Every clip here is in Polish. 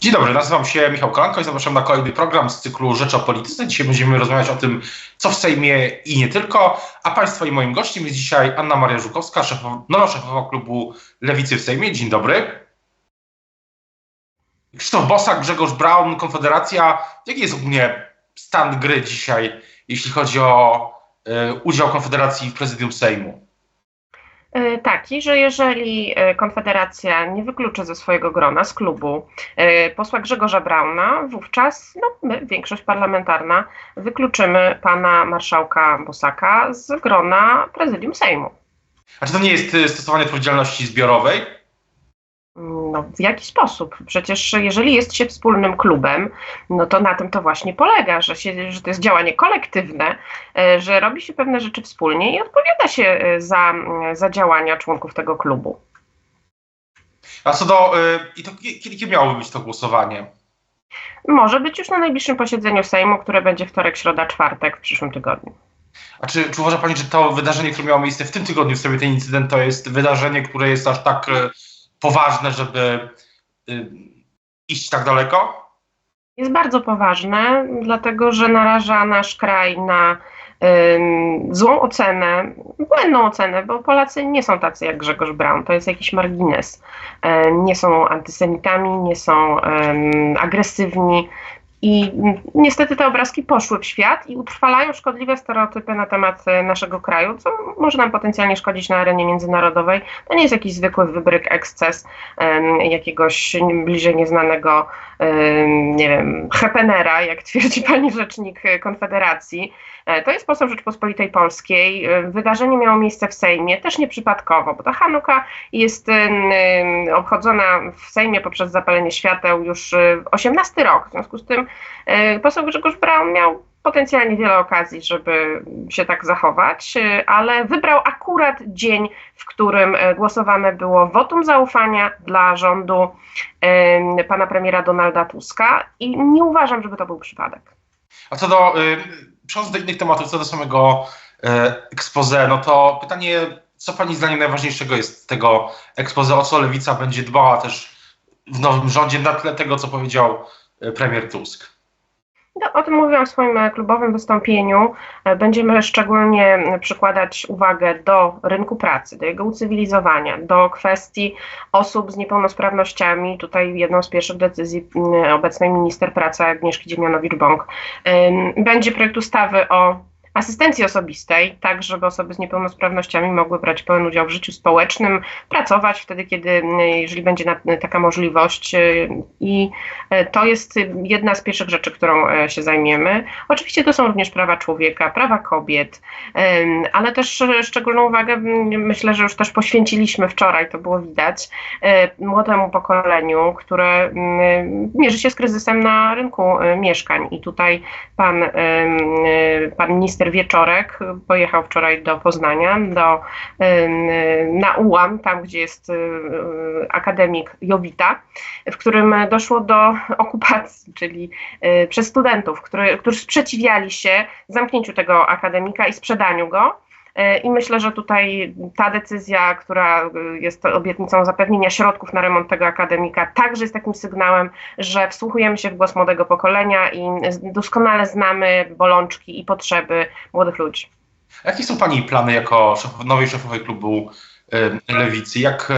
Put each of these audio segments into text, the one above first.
Dzień dobry, nazywam się Michał Kolanko i zapraszam na kolejny program z cyklu Rzeczy o Polityce. Dzisiaj będziemy rozmawiać o tym, co w Sejmie i nie tylko. A Państwa i moim gościem jest dzisiaj Anna Maria Żukowska, szefowa, nowa szefowa klubu Lewicy w Sejmie. Dzień dobry. Krzysztof Bosak, Grzegorz Braun, Konfederacja. Jaki jest ogólnie stan gry dzisiaj, jeśli chodzi o y, udział Konfederacji w prezydium Sejmu? E, taki, że jeżeli e, Konfederacja nie wykluczy ze swojego grona, z klubu e, posła Grzegorza Brauna, wówczas no, my, większość parlamentarna, wykluczymy pana marszałka Bosaka z grona prezydium Sejmu. A czy to nie jest stosowanie odpowiedzialności zbiorowej? No, w jaki sposób? Przecież jeżeli jest się wspólnym klubem, no to na tym to właśnie polega, że, się, że to jest działanie kolektywne, e, że robi się pewne rzeczy wspólnie i odpowiada się e, za, za działania członków tego klubu. A co do. E, I to kiedy, miałoby być to głosowanie? Może być już na najbliższym posiedzeniu Sejmu, które będzie wtorek, środa, czwartek w przyszłym tygodniu. A czy, czy uważa Pani, że to wydarzenie, które miało miejsce w tym tygodniu, w sobie ten incydent, to jest wydarzenie, które jest aż tak poważne, żeby y, iść tak daleko? Jest bardzo poważne, dlatego że naraża nasz kraj na złą ocenę, błędną ocenę, bo Polacy nie są tacy jak Grzegorz Braun, to jest jakiś margines. nie są antysemitami, nie są agresywni, i niestety te obrazki poszły w świat i utrwalają szkodliwe stereotypy na temat e, naszego kraju, co może nam potencjalnie szkodzić na arenie międzynarodowej. To nie jest jakiś zwykły wybryk, eksces jakiegoś bliżej nieznanego, nie wiem, hepenera, jak twierdzi pani rzecznik Konfederacji. E, to jest poseł Rzeczpospolitej Polskiej. E, wydarzenie miało miejsce w Sejmie, też nieprzypadkowo, bo ta Hanuka jest obchodzona w Sejmie poprzez zapalenie świateł już 18 rok. W związku z tym E, poseł Grzegorz Braun miał potencjalnie wiele okazji, żeby się tak zachować, e, ale wybrał akurat dzień, w którym e, głosowane było wotum zaufania dla rządu pana premiera Donalda Tuska i nie uważam, żeby to był przypadek. A co do, przechodząc do innych tematów, co do samego expose, no to pytanie, co pani zdaniem najważniejszego jest z tego expose, o co Lewica będzie dbała też w nowym rządzie na tle tego, co powiedział premier Tusk? No, o tym mówiłam w swoim e, klubowym wystąpieniu. E, będziemy szczególnie przykładać uwagę do rynku pracy, do jego ucywilizowania, do kwestii osób z niepełnosprawnościami. Tutaj jedną z pierwszych decyzji obecnej minister pracy Agnieszki Dziemianowicz-Bąk będzie projekt ustawy o asystencji osobistej, tak żeby osoby z niepełnosprawnościami mogły brać pełen udział w życiu społecznym, pracować wtedy, kiedy, jeżeli będzie taka możliwość. Y, I to jest jedna z pierwszych rzeczy, którą się zajmiemy. Oczywiście to są również prawa człowieka, prawa kobiet, ale też szczególną uwagę myślę, że już też poświęciliśmy wczoraj, to było widać, młodemu pokoleniu, które mierzy się z kryzysem na rynku mieszkań. I tutaj pan, pan minister Wieczorek pojechał wczoraj do Poznania, do, na UAM, tam gdzie jest y, akademik Jowita, w którym doszło do okupacji, czyli y, przez studentów, który, którzy sprzeciwiali się zamknięciu tego akademika i sprzedaniu go. Y, I myślę, że tutaj ta decyzja, która jest obietnicą zapewnienia środków na remont tego akademika, także jest takim sygnałem, że wsłuchujemy się w głos młodego pokolenia i doskonale znamy bolączki i potrzeby młodych ludzi. Jakie są Pani plany jako szef, nowej szefowej klubu y, Lewicy? Jak, y,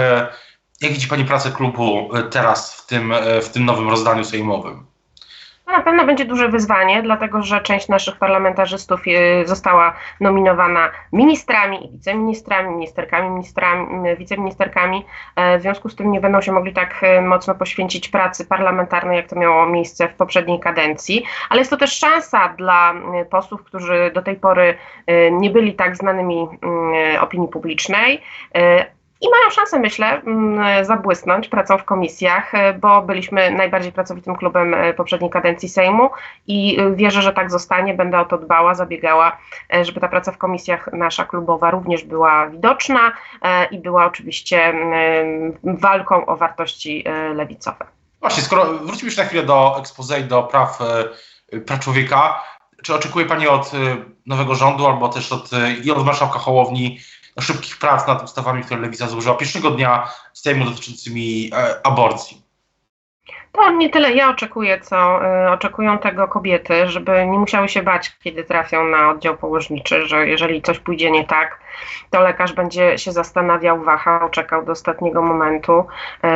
jak widzi Pani pracę klubu teraz w tym, w tym nowym rozdaniu sejmowym? To na pewno będzie duże wyzwanie, dlatego że część naszych parlamentarzystów e, została nominowana ministrami i wiceministrami, ministerkami, ministrami, wiceministerkami. E, w związku z tym nie będą się mogli tak e, mocno poświęcić pracy parlamentarnej, jak to miało miejsce w poprzedniej kadencji. Ale jest to też szansa dla posłów, którzy do tej pory nie byli tak znanymi opinii publicznej i mają szansę, myślę, mm, zabłysnąć pracą w komisjach, e, bo byliśmy najbardziej pracowitym klubem e, poprzedniej kadencji Sejmu i e, wierzę, że tak zostanie. Będę o to dbała, zabiegała, żeby ta praca w komisjach nasza klubowa również była widoczna i była oczywiście mm, walką o wartości lewicowe. Właśnie, skoro wrócimy już na chwilę do expose do praw, praw człowieka, czy oczekuje Pani od nowego rządu albo też od, i od marszałka Hołowni szybkich prac nad ustawami, które Lewica złożyła pierwszego dnia Sejmu dotyczącymi e, aborcji. To nie tyle ja oczekuję, co y, oczekują tego kobiety, żeby nie musiały się bać, kiedy trafią na oddział położniczy, że jeżeli coś pójdzie nie tak, to lekarz będzie się zastanawiał, wahał, czekał do ostatniego momentu,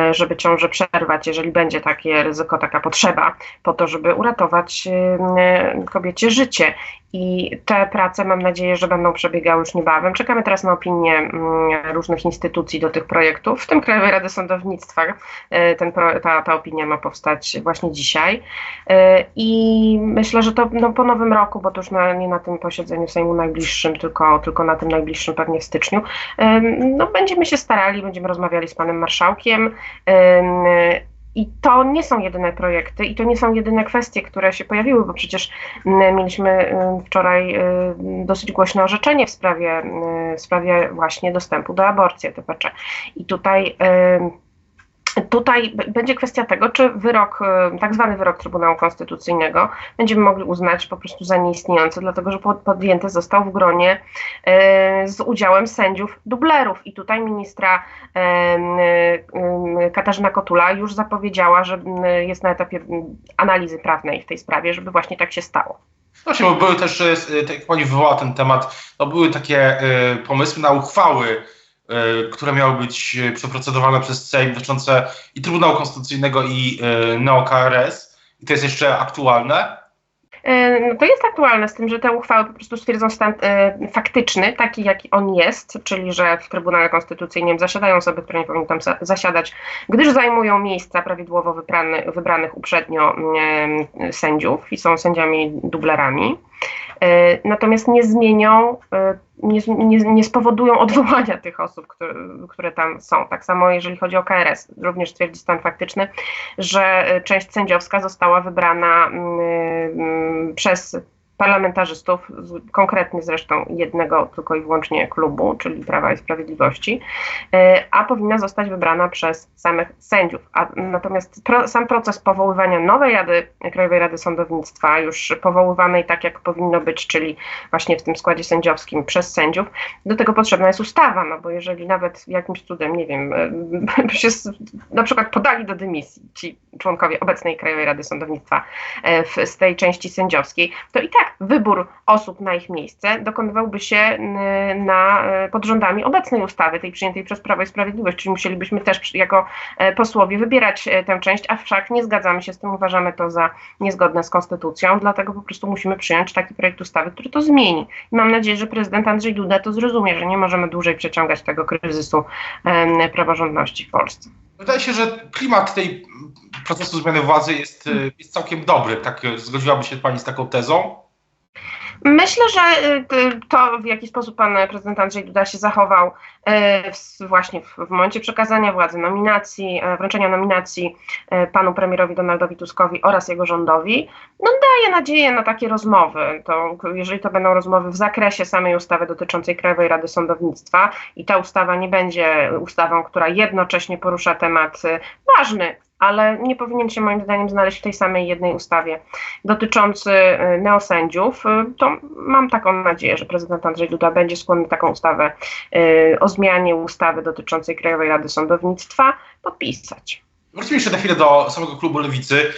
y, żeby ciążę przerwać, jeżeli będzie takie ryzyko, taka potrzeba, po to, żeby uratować y, kobiecie życie. I te prace mam nadzieję, że będą przebiegały już niebawem. Czekamy teraz na opinię mm, różnych instytucji do tych projektów, w tym Krajowej Rady Sądownictwa. Ten, ta, ta opinia ma powstać właśnie dzisiaj. E, I myślę, że to no, po nowym roku, bo to już na, nie na tym posiedzeniu Sejmu najbliższym, tylko, tylko na tym najbliższym pewnie w styczniu, e, no, będziemy się starali, będziemy rozmawiali z panem marszałkiem. E, I to nie są jedyne projekty i to nie są jedyne kwestie, które się pojawiły, bo przecież mieliśmy wczoraj dosyć głośne orzeczenie w sprawie, w sprawie właśnie dostępu do aborcji TPC. I tutaj Tutaj będzie kwestia tego, czy wyrok, e, tak zwany wyrok Trybunału Konstytucyjnego będziemy mogli uznać po prostu za nieistniejący, dlatego że podjęty został w gronie e, z udziałem sędziów dublerów. I tutaj ministra Katarzyna Kotula już zapowiedziała, że jest na etapie analizy prawnej w tej sprawie, żeby właśnie tak się stało. Właśnie, bo były też, tak jak pani wywołała ten temat, no były takie pomysły na uchwały które miały być e, przeprocedowane przez Sejm dotyczące i Trybunału Konstytucyjnego i e, NeoKRS. I to jest jeszcze aktualne. No to jest aktualne, z tym, że te uchwały po prostu stwierdzą stan e, faktyczny, taki jaki on jest, czyli że w Trybunale Konstytucyjnym zasiadają osoby, które nie powinny tam zasiadać, gdyż zajmują miejsca prawidłowo wybrany, wybranych uprzednio e, sędziów i są sędziami dublerami. E, natomiast nie zmienią, e, nie, nie, nie, spowodują odwołania tych osób, które, które, tam są. Tak samo jeżeli chodzi o KRS, również stwierdzi stan faktyczny, że część sędziowska została wybrana mm, mm, przez parlamentarzystów, konkretnie zresztą jednego tylko i wyłącznie klubu, czyli Prawa i Sprawiedliwości, e, a powinna zostać wybrana przez samych sędziów. A natomiast pro, sam proces powoływania nowej Rady, Krajowej Rady Sądownictwa, już powoływanej tak jak powinno być, czyli właśnie w tym składzie sędziowskim przez sędziów, do tego potrzebna jest ustawa, no bo jeżeli nawet jakimś cudem, nie wiem, e, się na przykład podali do dymisji ci członkowie obecnej Krajowej Rady Sądownictwa e, w, z tej części sędziowskiej, to i tak wybór osób na ich miejsce dokonywałby się na, e, pod rządami obecnej ustawy, tej przyjętej przez Prawo i Sprawiedliwość, czyli musielibyśmy też jako e, posłowie wybierać tę część, a wszak nie zgadzamy się z tym, uważamy to za niezgodne z konstytucją, dlatego po prostu musimy przyjąć taki projekt ustawy, który to zmieni. I mam nadzieję, że prezydent Andrzej Duda to zrozumie, że nie możemy dłużej przeciągać tego kryzysu praworządności w Polsce. Wydaje się, że klimat tej procesu zmiany władzy jest, jest całkiem dobry. Tak zgodziłaby się Pani z taką tezą? Myślę, że y, to, w jaki sposób pan prezydent Andrzej Duda się zachował y, właśnie w momencie przekazania władzy, nominacji, wręczenia nominacji panu premierowi Donaldowi Tuskowi oraz jego rządowi, no daje nadzieję na takie rozmowy. To, jeżeli to będą rozmowy w zakresie samej ustawy dotyczącej Krajowej Rady Sądownictwa i ta ustawa nie będzie ustawą, która jednocześnie porusza temat y, ważny ale nie powinien się moim zdaniem znaleźć w tej samej jednej ustawie dotyczący y, neosędziów, y, to mam taką nadzieję, że prezydent Andrzej Duda będzie skłonny taką ustawę y, o zmianie ustawy dotyczącej Krajowej Rady Sądownictwa podpisać. Wrócimy jeszcze na chwilę do samego klubu Lewicy.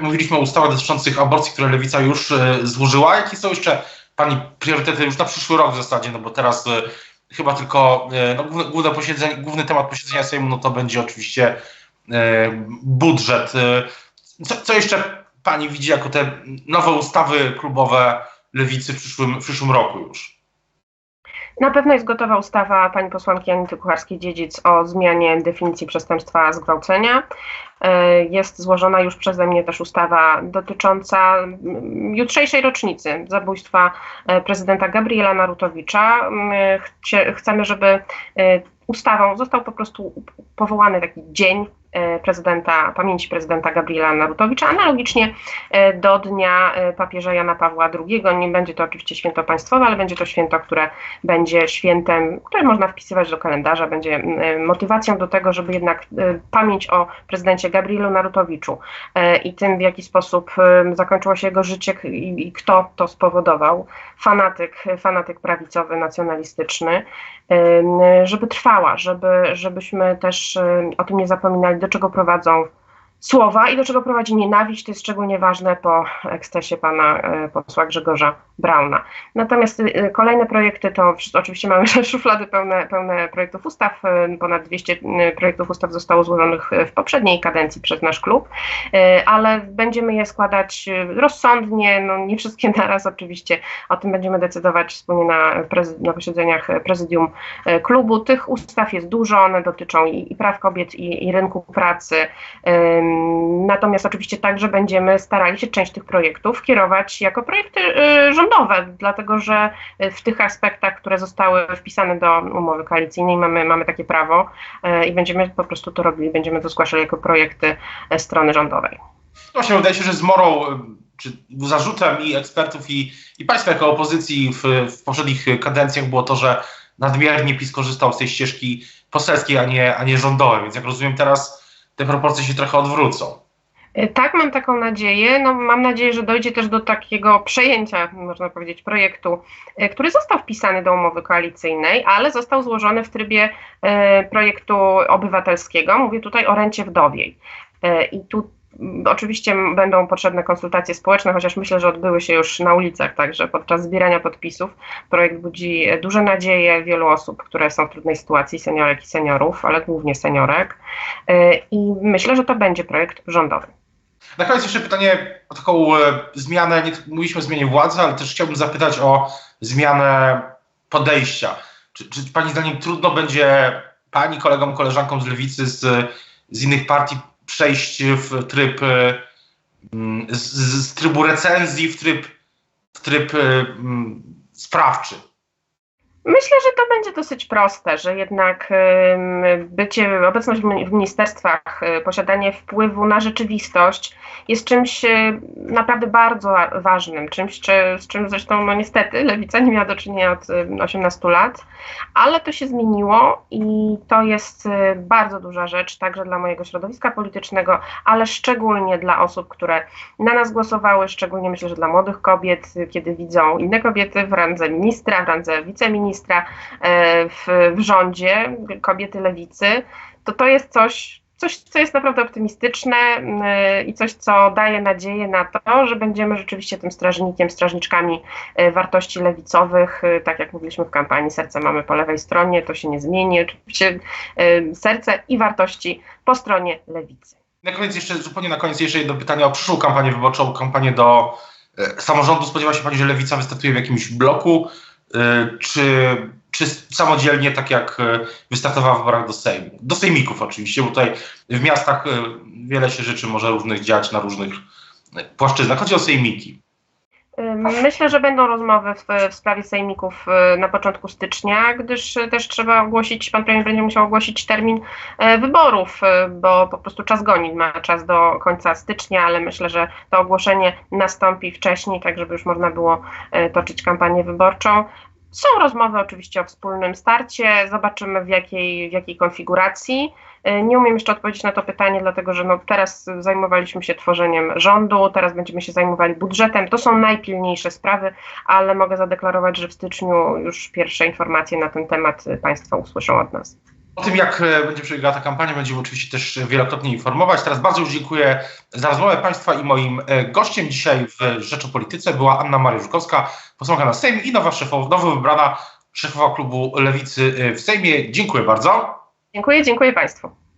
Mówiliśmy o ustawach dotyczących aborcji, które Lewica już złożyła. Jakie są jeszcze Pani priorytety już na przyszły rok w zasadzie, no bo teraz chyba tylko no, główny temat posiedzenia Sejmu no to będzie oczywiście budżet. E, co, co, jeszcze pani widzi jako te nowe ustawy klubowe lewicy w przyszłym, w przyszłym roku już? Na pewno jest gotowa ustawa pani posłanki Anity Kucharskiej-Dziedzic o zmianie definicji przestępstwa zgwałcenia. E, jest złożona już przeze mnie też ustawa dotycząca jutrzejszej rocznicy zabójstwa prezydenta Gabriela Narutowicza. Chcemy, żeby ustawą został po prostu powołany taki dzień E, prezydenta, pamięci prezydenta Gabriela Narutowicza, analogicznie e, do dnia e, papieża Jana Pawła II. Nie będzie to oczywiście święto państwowe, ale będzie to święto, które będzie świętem, które można wpisywać do kalendarza, będzie motywacją do tego, żeby jednak pamięć o prezydencie Gabrielu Narutowiczu i tym, w jaki sposób zakończyło się jego życie i kto to spowodował, fanatyk, fanatyk prawicowy, nacjonalistyczny, żeby trwała, żeby, żebyśmy też o tym nie zapominali, do czego prowadzą słowa i do czego prowadzi nienawiść. To jest szczególnie ważne po ekscesie pana e, posła Grzegorza Brauna. Natomiast e, kolejne projekty to oczywiście mamy szuflady pełne, pełne projektów ustaw. E, ponad 200 projektów ustaw zostało złożonych w poprzedniej kadencji przez nasz klub, ale będziemy je składać rozsądnie, no nie wszystkie naraz oczywiście. O tym będziemy decydować wspólnie na, na posiedzeniach prezydium klubu. Tych ustaw jest dużo, one dotyczą i, i praw kobiet, i, i rynku pracy Natomiast oczywiście także będziemy starali się część tych projektów kierować jako projekty y, rządowe, dlatego że w tych aspektach, które zostały wpisane do umowy koalicyjnej, mamy, mamy takie prawo y, i będziemy po prostu to robili, będziemy to zgłaszali jako projekty y, strony rządowej. Właśnie wydaje się, że zmorą czy zarzutem i ekspertów, i, i państwa jako opozycji w, w poprzednich kadencjach było to, że nadmiernie PiS korzystał z tej ścieżki poselskiej, a nie, a nie rządowej. Więc jak rozumiem teraz te proporcje się trochę odwrócą. E, tak, mam taką nadzieję. No, mam nadzieję, że dojdzie też do takiego przejęcia, można powiedzieć, projektu, e, który został wpisany do umowy koalicyjnej, ale został złożony w trybie e, projektu obywatelskiego. Mówię tutaj o rencie wdowiej. I tu Oczywiście będą potrzebne konsultacje społeczne, chociaż myślę, że odbyły się już na ulicach, także podczas zbierania podpisów. Projekt budzi duże nadzieje wielu osób, które są w trudnej sytuacji, seniorek i seniorów, ale głównie seniorek. E, I myślę, że to będzie projekt rządowy. Na koniec jeszcze pytanie o taką e, zmianę, nie mówiliśmy o zmianie władzy, ale też chciałbym zapytać o zmianę podejścia. Czy, czy Pani zdaniem trudno będzie Pani kolegom, koleżankom z Lewicy, z, z innych partii przejść w tryb e, mm, z, z trybu recenzji w tryb, w tryb e, mm, sprawczy. Myślę, że to będzie dosyć proste, że jednak bycie, obecność w ministerstwach, e, posiadanie wpływu na rzeczywistość jest czymś e, naprawdę bardzo ważnym, czymś, czy, z czym zresztą no niestety lewica nie miała do czynienia od 18 lat, ale to się zmieniło i to jest e, bardzo duża rzecz także dla mojego środowiska politycznego, ale szczególnie dla osób, które na nas głosowały, szczególnie myślę, że dla młodych kobiet, kiedy widzą inne kobiety w randze ministra, w randze wiceministra, ministra e, w, w rządzie, kobiety lewicy, to to jest coś, coś, co jest naprawdę optymistyczne e, i coś, co daje nadzieję na to, że będziemy rzeczywiście tym strażnikiem, strażniczkami e, wartości lewicowych. Tak jak mówiliśmy w kampanii, serce mamy po lewej stronie, to się nie zmieni. Oczywiście serce i wartości po stronie lewicy. Na koniec jeszcze, zupełnie na koniec jeszcze jedno pytanie o przyszłą kampanię wyborczą, kampanię do samorządu. Spodziewa się Pani, że lewica wystartuje w jakimś bloku? Y, czy, czy samodzielnie, tak jak y, wystartowała w wyborach do Sejmu. Do Sejmików oczywiście, bo tutaj w miastach y, wiele się rzeczy może różnych dziać na różnych płaszczyznach. Chodzi o Sejmiki. Myślę, że będą rozmowy w, w, sprawie sejmików na początku stycznia, gdyż też trzeba ogłosić, pan premier będzie musiał ogłosić termin wyborów, bo po prostu czas goni, ma czas do końca stycznia, ale myślę, że to ogłoszenie nastąpi wcześniej, tak żeby już można było toczyć kampanię wyborczą. Są rozmowy oczywiście o wspólnym starcie, zobaczymy w jakiej, w jakiej konfiguracji. E, nie umiem jeszcze odpowiedzieć na to pytanie, dlatego że no teraz zajmowaliśmy się tworzeniem rządu, teraz będziemy się zajmowali budżetem. To są najpilniejsze sprawy, ale mogę zadeklarować, że w styczniu już pierwsze informacje na ten temat Państwo usłyszą od nas. O tym, jak e, będzie przebiegała ta kampania, będziemy oczywiście też wielokrotnie informować. Teraz bardzo już dziękuję za rozmowę Państwa i moim e, gościem dzisiaj w Rzeczopolityce była Anna Maria Żukowska, posłanka na Sejm i nowa szefowa, nowo wybrana szefowa klubu Lewicy w Sejmie. Dziękuję bardzo. Dziękuję, dziękuję Państwu.